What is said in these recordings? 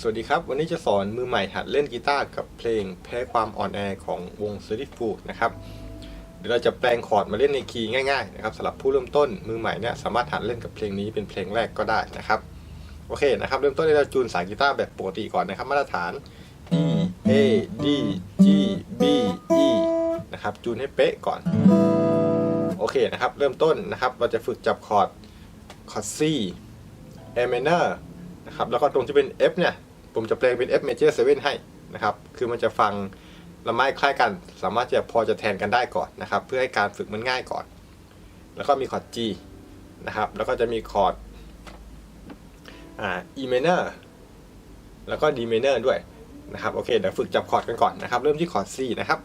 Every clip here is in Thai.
สวัสดีครับ วันนี้จะสอนมือใหม่หัดเล่นกีตาร์กับเพลงแพ้ความอ่อนแอของวง s ซ r i f o o นะครับเดี๋ยวเราจะแปลงคอร์ดมาเล่นในคีย์ง่ายๆนะครับสำหรับผู้เริ่มต้นมือใหม่เนี่ยสามารถหัดเล่นกับเพลงนี้เป็นเพลงแรกก็ได้นะครับโอเคนะครับเริ่มต้นเราจูนสายกีตาร์แบบปกติก่อนนะครับมาตรฐาน E A D G B E นะครับจูนให้เป๊ะก่อนโอเคนะครับเริ่มต้นนะครับเราจะฝึกจับคอร์ดคอร์ด C A minor นะครับแล้วก็ตรงที่เป็น F เนี่ย ผมจะแปลงเป็น F major 7 ให้นะครับ คือมันจะฟังละไม้คล้ายกัน สามารถจะพอจะแทนกันได้ก่อนนะครับ เพื่อให้การฝึกมันง่ายก่อน แล้วก็มีคอร์ด G นะครับ แล้วก็จะมีคอร์ดอ่า E minor แล้วก็ D minor ด้วยนะครับ โอเค เดี๋ยวฝึกจับคอร์ดกันก่อนนะครับ เริ่มที่คอร์ด C นะครับ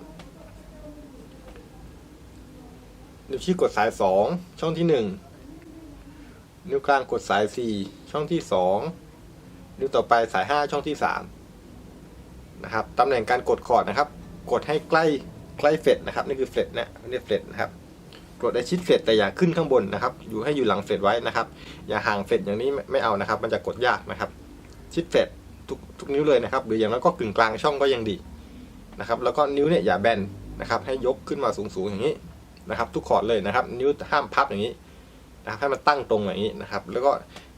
นิ้วชี้กดสาย 2 ช่องที่ 1 นิ้วกลางกดสาย 4 ช่องที่ 2 นิ้วต่อไปสาย 5 ช่องที่ 3 นะครับตำแหน่งการกดคอร์ดนะครับ กดให้ใกล้ใกล้เฟดนะครับนี่คือเฟดนะนี่เฟดนะครับกดได้ชิดเฟดแต่อย่าขึ้นข้างบนนะครับ อยู่ให้อยู่หลังเฟดไว้นะครับ อย่าห่างเฟดอย่างนี้ไม่ไม่เอานะครับ มันจะกดยากนะครับ ชิดเฟดทุกทุกนิ้วเลยนะครับ หรืออย่างนั้นก็กึ่งกลางช่องก็ยังดีนะครับ แล้วก็นิ้วเนี่ยอย่าแบนนะครับ ให้ยกขึ้นมาสูงๆอย่างนี้นะครับ ทุกคอร์ดเลยนะครับ นิ้วห้ามพับอย่างนี้นะครับให้มันตั้งตรงอย่างนี้นะครับ แล้วก็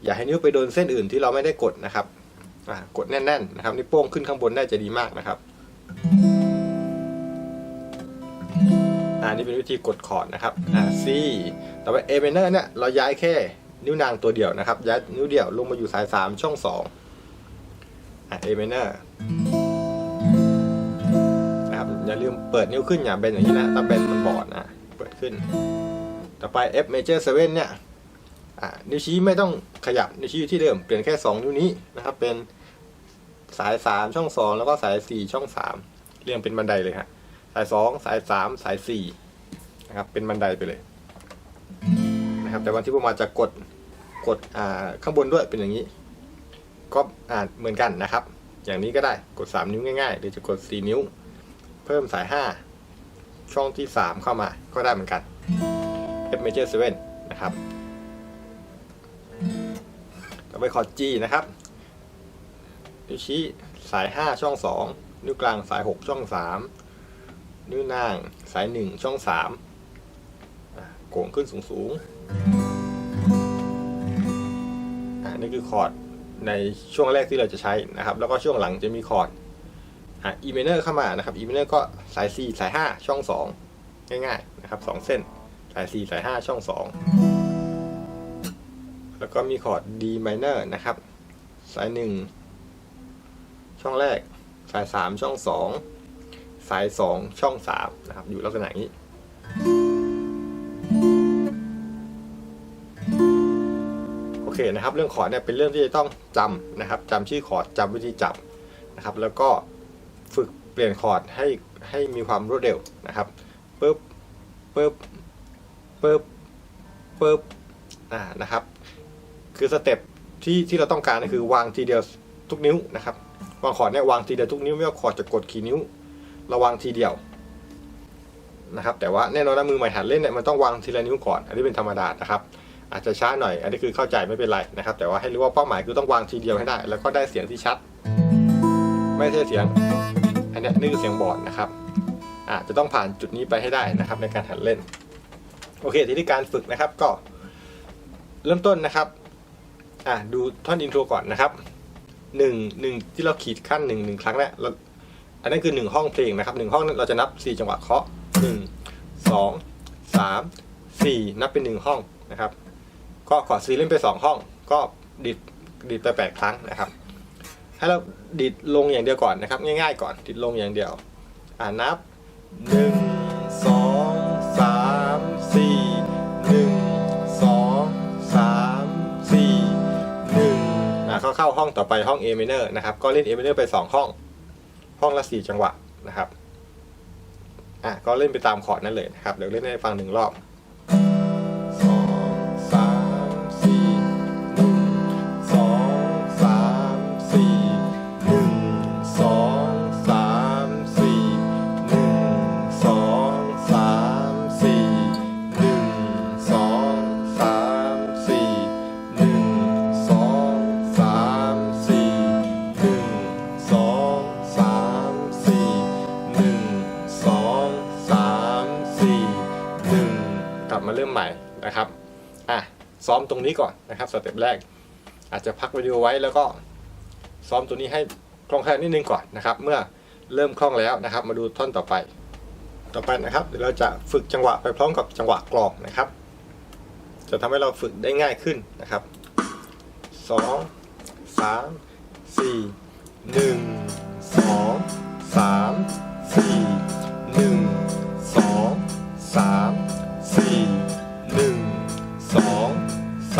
อย่าให้นิ้วไปโดนเส้นอื่นที่เราไม่ได้กดนะครับกดแน่นๆนะครับนิ้วโป้งขึ้นข้างบนได้จะดีมากนะครับอ่านี่เป็นวิธีกดคอร์ดนะครับอ่า C ต่อไป A minor เนี่ยเราย้ายแค่นิ้วนางตัวเดียวนะครับ ย้ายนิ้วเดียวลงมาอยู่สาย 3 ช่อง2อ่า A minor นะครับอย่าลืมเปิดนิ้วขึ้นอย่าเป็นอย่างนี้นะถ้าเป็นมันบอดนะ เปิดขึ้น ต่อไป F major 7เนี่ยอ่า นิ้วชี้ไม่ต้องขยับนิ้วชี้อยู่ที่เดิมเปลี่ยนแค่ 2 นิ้วนี้นะครับ เป็นสาย 3 ช่อง 2 แล้วก็สาย 4 ช่อง 3 เรียงเป็นบันไดเลยฮะสาย 2 สาย 3 สาย 4 นะครับ เป็นบันไดไปเลยนะครับแต่วันที่ผมมาจะกดกดข้างบนด้วยเป็นอย่างนี้ ก็อ่าเหมือนกันนะครับ อย่างนี้ก็ได้กด 3 นิ้วง่ายๆหรือจะกด 4 นิ้ว เพิ่มสาย 5 ช่องที่ 3 เข้ามาก็ได้เหมือนกัน F major 7นะครับ ต่อไปคอร์ด G นะครับนิ้วชี้สาย 5 ช่อง 2 นิ้วกลางสาย 6 ช่อง 3 นิ้วนางสาย 1 ช่อง3โก่งขึ้นสูงสูงอะนี่คือคอร์ดในช่วงแรกที่เราจะใช้นะครับ แล้วก็ช่วงหลังจะมีคอร์ดอะ E minor เข้ามานะครับ E minor ก็สาย 4 สาย 5 ช่อง 2 ง่ายๆนะครับ 2 เส้น สาย 4 สาย 5 ช่อง 2 แล้วก็มีคอร์ด D minor นะครับ สาย 1 ช่องแรก สาย 3 ช่อง 2 สาย 2 ช่อง 3 นะครับ อยู่ลักษณะนี้ โอเคนะครับ เรื่องคอร์ดเนี่ยเป็นเรื่องที่จะต้องจำนะครับจำชื่อคอร์ดจำวิธีจับนะครับ แล้วก็ฝึกเปลี่ยนคอร์ดให้ให้มีความรวดเร็วนะครับปึ๊บปึ๊บปึ๊บปึ๊บอ่านะครับ คือสเต็ปที่ที่เราต้องการก็คือวางทีเดียวทุกนิ้วนะครับวางคอร์ดเนี่ยวางทีเดียวทุกนิ้วไม่ว่าคอร์ดจะกดกี่นิ้วเราวางทีเดียวนะครับแต่ว่าแน่นอนนะมือใหม่หัดเล่นเนี่ยมันต้องวางทีละนิ้วก่อน อันนี้เป็นธรรมดานะครับ อาจจะช้าหน่อย อันนี้คือเข้าใจไม่เป็นไรนะครับ แต่ว่าให้รู้ว่าเป้าหมายคือต้องวางทีเดียวให้ได้ แล้วก็ได้เสียงที่ชัด ไม่ใช่เสียง อันนี้นี่คือเสียงบอร์ดนะครับอาจจะต้องผ่านจุดนี้ไปให้ได้นะครับในการหัดเล่น โอเค ทีนี้การฝึกนะครับก็ เริ่มต้นนะครับ อ่าดูท่อนอินโทรก่อนนะครับหนึ่งหนึ่งที่เราขีดขั้นหนึ่งหนึ่งครั้งแล้วเราอันนั้นคือหนึ่งห้องเพลงนะครับหนึ่งห้องนั้นเราจะนับสี่จังหวะเคาะหนึ่งสองสามสี่นับเป็นหนึ่งห้องนะครับ ก็ขอซีเล่นไปสองห้อง ก็ดิดดิดไปแปดครั้งนะครับ ให้เราดิดลงอย่างเดียวก่อนนะครับ ง่ายๆก่อนดิดลงอย่างเดียว อ่านับหนึ่ง อ่าเข้าเข้าห้องต่อไปห้อง A minor นะครับก็เล่น A minor ไปสองห้อง ห้องละสี่จังหวะนะครับอะก็เล่นไปตามคอร์ดนั่นเลยนะครับเดี๋ยวเล่นให้ฟังหนึ่งรอบ ซ้อมตรงนี้ก่อนนะครับสเต็ปแรก อาจจะพักวิดีโอไว้แล้วก็ซ้อมตัวนี้ให้คล่องแคล่วนิดนึงก่อนนะครับ เมื่อเริ่มคล่องแล้วนะครับ มาดูท่อนต่อไป ต่อไปนะครับเดี๋ยวเราจะฝึกจังหวะไปพร้อมกับจังหวะกลองนะครับ จะทำให้เราฝึกได้ง่ายขึ้นนะครับสองสามสี่หนึ่งสองสามสี่หนึ่งสองสามสี่ ส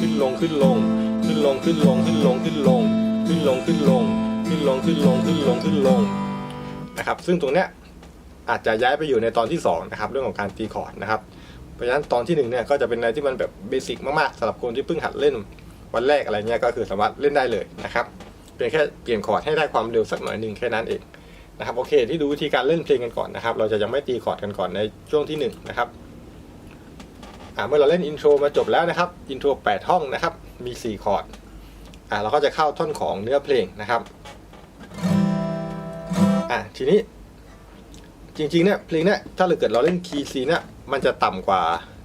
ขึ้นลงขึ้นลง ขึ้นลงขึ้นลงขึ้นลงขึ้นลง ขึ้นลงขึ้นลง ขึ้นลงขึ้นลงขึ้นลงขึ้นลงนะครับ ซึ่งตรงเนี้ยอาจจะย้ายไปอยู่ในตอนที่สองนะครับเรื่องของการตีคอร์ดนะครับเพราะฉะนั้นตอนที่หนึ่งเนี่ยก็จะเป็นอะไรที่มันแบบเบสิกมากๆสำหรับคนที่เพิ่งหัดเล่นวันแรกอะไรเงี้ยก็คือสามารถเล่นได้เลยนะครับเพียงแค่เปลี่ยนคอร์ดให้ได้ความเร็วสักหน่อยหนึ่งแค่นั้นเองนะครับโอเคที่ดูวิธีการเล่นเพลงกันก่อนนะครับ เราจะยังไม่ตีคอร์ดกันก่อนในช่วงที่หนึ่งนะครับ อ่าเมื่อเราเล่นอินโทรมาจบแล้วนะครับอินโทร8ห้องนะครับมี 4 คอร์ดอ่าเราก็จะเข้าท่อนของเนื้อเพลงนะครับอ่าทีนี้จริงๆเนี่ยเพลงเนี่ยถ้าเราเกิดเราเล่นคีย์ซีเนี่ยมันจะต่ำกว่า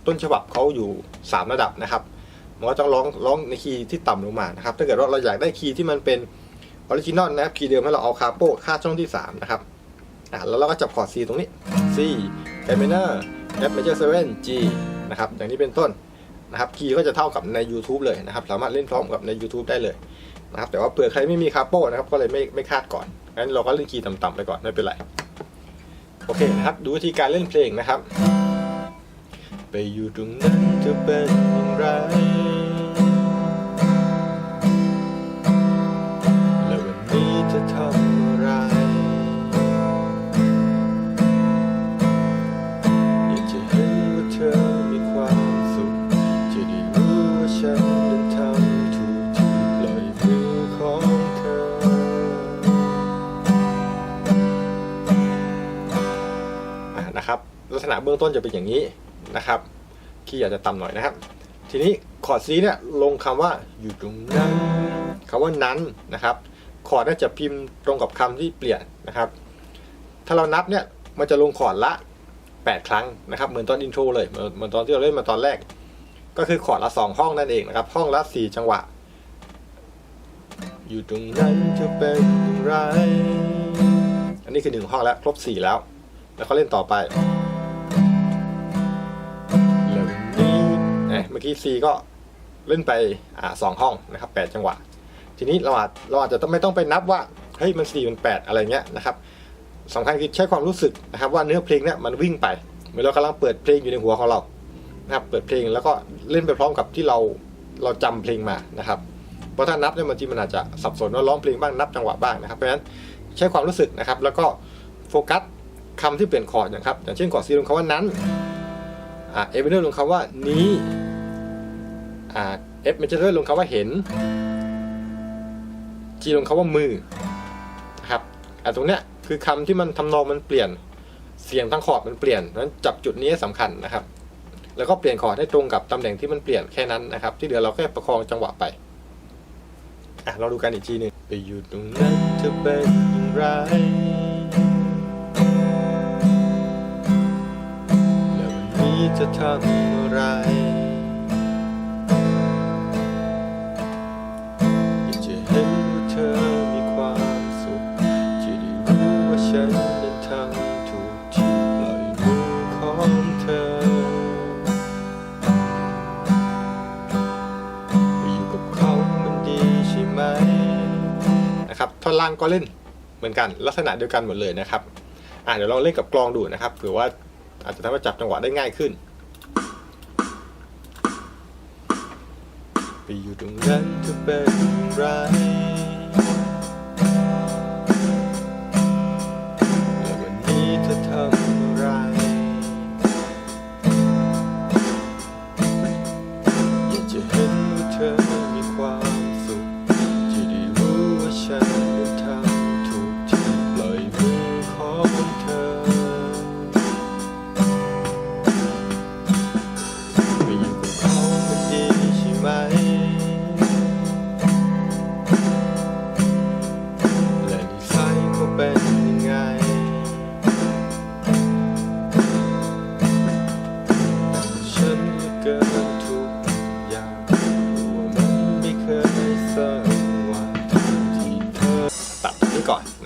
ต้นฉบับเขาอยู่ 3 ระดับนะครับมันก็ต้องร้องร้องในคีย์ที่ต่ำลงมานะครับถ้าเกิดว่าเราอยากได้คีย์ที่มันเป็นออริจินอลนะครับคีย์เดิมให้เราเอาคาโปค่าช่องที่ 3 นะครับอะแล้วเราก็จับคอร์ด C ตรงนี้ C A minor F major 7 G นะครับอย่างนี้เป็นต้นนะครับคีย์ก็จะเท่ากับใน YouTube เลยนะครับ สามารถเล่นพร้อมกับใน YouTube ได้เลยนะครับ แต่ว่าเผื่อใครไม่มีคาโป้นะครับ ก็เลยไม่ไม่คาดก่อนงั้นเราก็เล่นคีย์ต่ำๆไปก่อนไม่เป็นไรโอเคนะครับ ดูวิธีการเล่นเพลงนะครับ ไปอยู่ตรงนั้นจะเป็นอย่างไรและวันนี้จะทำ นะครับลักษณะเบื้องต้นจะเป็นอย่างนี้นะครับคีย์อาจจะต่ำหน่อยนะครับ ทีนี้คอร์ดซีเนี่ยลงคำว่าอยู่ตรงนั้นคำว่านั้นนะครับคอร์ดน่าจะพิมพ์ตรงกับคำที่เปลี่ยนนะครับ ถ้าเรานับเนี่ยมันจะลงคอร์ดละ 8 ครั้งนะครับ เหมือนตอนอินโทรเลยเหมือนตอนที่เราเล่นมาตอนแรก ก็คือคอร์ดละ 2 ห้องนั่นเองนะครับ ห้องละ 4 จังหวะ อยู่ตรงนั้นจะเป็นอย่างไร อันนี้คือหนึ่งห้องแล้ว ครบ 4 แล้ว แล้วก็เล่นต่อไปแล้ววันนี้เอ๊ะเมื่อกี้ C ก็เล่นไปอ่าสองห้องนะครับ8จังหวะ ทีนี้เราอาจเราอาจจะต้องไม่ต้องไปนับว่าเฮ้ยมัน4มัน8อะไรเงี้ยนะครับสำคัญคือใช้ความรู้สึกนะครับว่าเนื้อเพลงเนี่ยมันวิ่งไปเหมือนเรากำลังเปิดเพลงอยู่ในหัวของเรานะครับเปิดเพลงแล้วก็เล่นไปพร้อมกับที่เราเราจำเพลงมานะครับเพราะถ้านับเนี่ยบางทีมันอาจจะสับสนว่าร้องเพลงบ้างนับจังหวะบ้างนะครับเพราะฉะนั้นใช้ความรู้สึกนะครับ แล้วก็โฟกัส คำที่เปลี่ยนคอร์ดนะครับ อย่างเช่นคอร์ดซีลงคำว่านั้นอ่าเอเวอร์ลงคำว่านี้อ่าเอฟเมเจอร์ลงคำว่าเห็นจีลงคำว่ามือนะครับอะตรงเนี้ยคือคำที่มันทำนองมันเปลี่ยนเสียงทั้งคอร์ดมันเปลี่ยนนั้นจับจุดนี้สำคัญนะครับ แล้วก็เปลี่ยนคอร์ดให้ตรงกับตำแหน่งที่มันเปลี่ยนแค่นั้นนะครับ ที่เหลือเราแค่ประคองจังหวะไปอะเราดูกันอีกทีหนึ่งไปอยู่ตรงนั้นเธอเป็นอย่างไร จะทำอะไร อยากจะเห็นว่าเธอมีความสุข จะได้รู้ว่าฉันนั้นทำถูกที่ปล่อยมือของเธออยู่กับเขามันดีใช่ไหม นะครับท่อนล่างก็เล่นเหมือนกันลักษณะเดียวกันหมดเลยนะครับอะเดี๋ยวลองเล่นกับกลองดูนะครับเผื่อว่า อาจจะทำให้จับจังหวะได้ง่ายขึ้น ไปอยู่ตรงนั้นเธอเป็นไร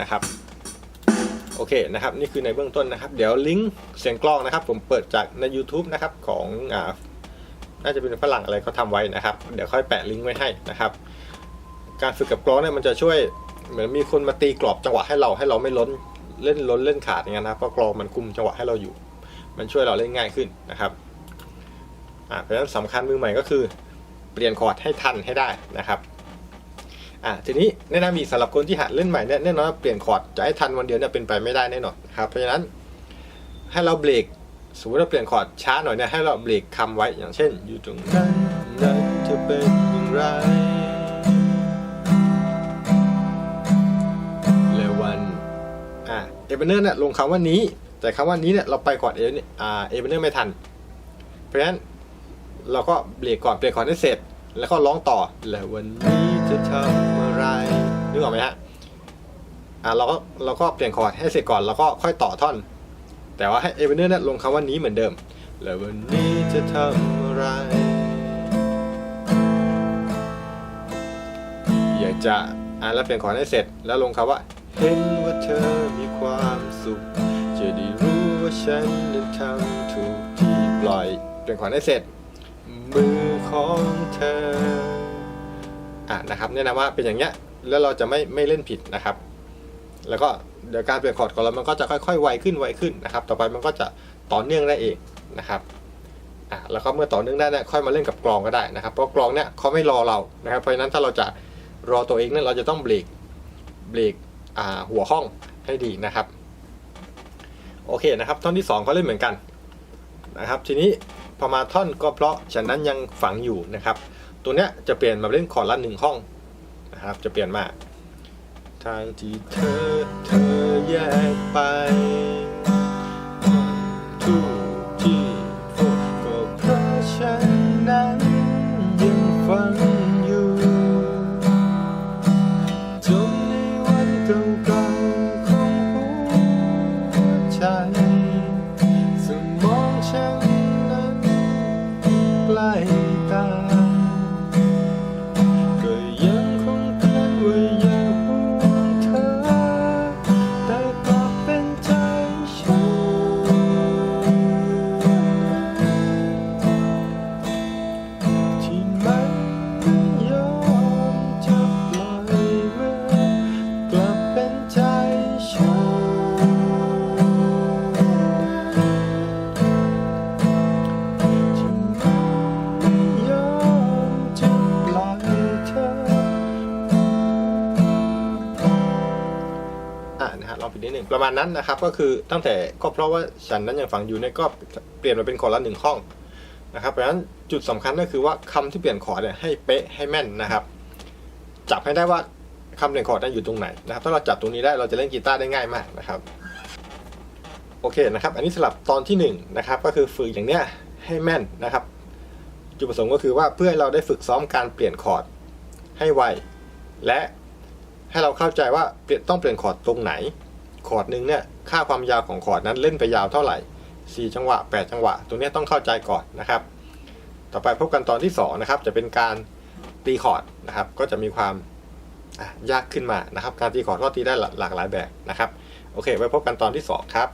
นะครับโอเคนะครับนี่คือในเบื้องต้นนะครับ เดี๋ยวลิงก์เสียงกล้องนะครับ ผมเปิดจากใน YouTube นะครับของอ่าน่าจะเป็นฝรั่งอะไรเขาทำไว้นะครับ เดี๋ยวค่อยแปะลิงก์ไว้ให้นะครับ การฝึกกับกล้องเนี่ยมันจะช่วยเหมือนมีคนมาตีกรอบจังหวะให้เราให้เราไม่ล้นเล่นล้นเล่นขาดอย่างนั้นนะเพราะกลองมันคุมจังหวะให้เราอยู่ มันช่วยเราเล่นง่ายขึ้นนะครับอ่าเพราะฉะนั้นสำคัญมือใหม่ก็คือ เปลี่ยนคอร์ดให้ทันให้ได้นะครับ อ่าทีนี้แนะนำอีกสำหรับคนที่หัดเล่นใหม่เนี่ยแน่นอนเปลี่ยนคอร์ดจะให้ทันวันเดียวเนี่ยเป็นไปไม่ได้แน่นอนครับเพราะฉะนั้นให้เราเบรกสมมติเราเปลี่ยนคอร์ดช้าหน่อยเนี่ยให้เราเบรกคำไว้อย่างเช่น อยู่ตรงนั้นนั้นเธอเป็นอย่างไรเลวันอ่าเอเบเนอร์เนี่ยลงคำว่านี้ แต่คำว่านี้เนี่ยเราไปก่อนเออ่าเอเบเนอร์ไม่ทัน เพราะฉะนั้นเราก็เบรกก่อนเบรกก่อนให้เสร็จ แล้วก็ร้องต่อแล้ววันนี้ จะทำอะไรนึกออกไหมฮะอ่าเราก็เราก็เปลี่ยนคอร์ดให้เสร็จก่อนแล้วก็ค่อยต่อท่อน แต่ว่าให้เอเบเนอร์เนี่ยลงคำว่านี้เหมือนเดิม แล้ววันนี้จะทำอะไร อยากจะอ่านแล้วเปลี่ยนคอร์ดให้เสร็จแล้วลงคำว่า เห็นว่าเธอมีความสุข จะได้รู้ว่าฉันนั้นทำถูกที่ปล่อย เปลี่ยนคอร์ดให้เสร็จ มือของเธอ อะนะครับแนะนำว่าเป็นอย่างเงี้ยแล้วเราจะไม่ไม่เล่นผิดนะครับ แล้วก็เดี๋ยวการเปลี่ยนคอร์ดของเรามันก็จะค่อยๆไวขึ้นไวขึ้นนะครับ ต่อไปมันก็จะต่อเนื่องได้เองนะครับอะแล้วก็เมื่อต่อเนื่องได้เนี่ยค่อยมาเล่นกับกลองก็ได้นะครับ เพราะกลองเนี่ยเขาไม่รอเรานะครับ เพราะฉะนั้นถ้าเราจะรอตัวเองเนี่ยเราจะต้องเบรกเบรกอ่าหัวห้องให้ดีนะครับ โอเคนะครับ ท่อนที่2ก็เล่นเหมือนกันนะครับ ทีนี้พอมาท่อนก็เพราะฉันนั้นยังฝังอยู่นะครับ ตัวเนี้ยจะเปลี่ยนมาเล่นคอร์ดละหนึ่งห้องนะครับ จะเปลี่ยนมาทางที่เธอเธอแยกไปทุก ประมาณนั้นนะครับ ก็คือตั้งแต่ก็เพราะว่าฉันนั้นยังฝังอยู่เนี่ยก็เปลี่ยนมาเป็นคอร์ดละหนึ่งห้องนะครับเพราะฉะนั้นจุดสำคัญก็คือว่าคำที่เปลี่ยนคอร์ดเนี่ยให้เป๊ะให้แม่นนะครับ จับให้ได้ว่าคำเปลี่ยนคอร์ดนั้นอยู่ตรงไหนนะครับ ถ้าเราจับตรงนี้ได้เราจะเล่นกีตาร์ได้ง่ายมากนะครับโอเคนะครับ อันนี้สำหรับตอนที่หนึ่งนะครับ ก็คือฝึกอย่างเนี้ยให้แม่นนะครับ จุดประสงค์ก็คือว่าเพื่อให้เราได้ฝึกซ้อมการเปลี่ยนคอร์ดให้ไว และให้เราเข้าใจว่าเปลี่ยนต้องเปลี่ยนคอร์ดตรงไหน คอร์ดหนึ่งเนี่ยค่าความยาวของคอร์ดนั้นเล่นไปยาวเท่าไหร่ 4 จังหวะ 8 จังหวะตรงนี้ต้องเข้าใจก่อนนะครับ ต่อไปพบกันตอนที่สองนะครับจะเป็นการตีคอร์ดนะครับก็จะมีความยากขึ้นมานะครับ การตีคอร์ดก็ตีได้หลากหลายแบบนะครับ โอเค ไว้พบกันตอนที่สองครับ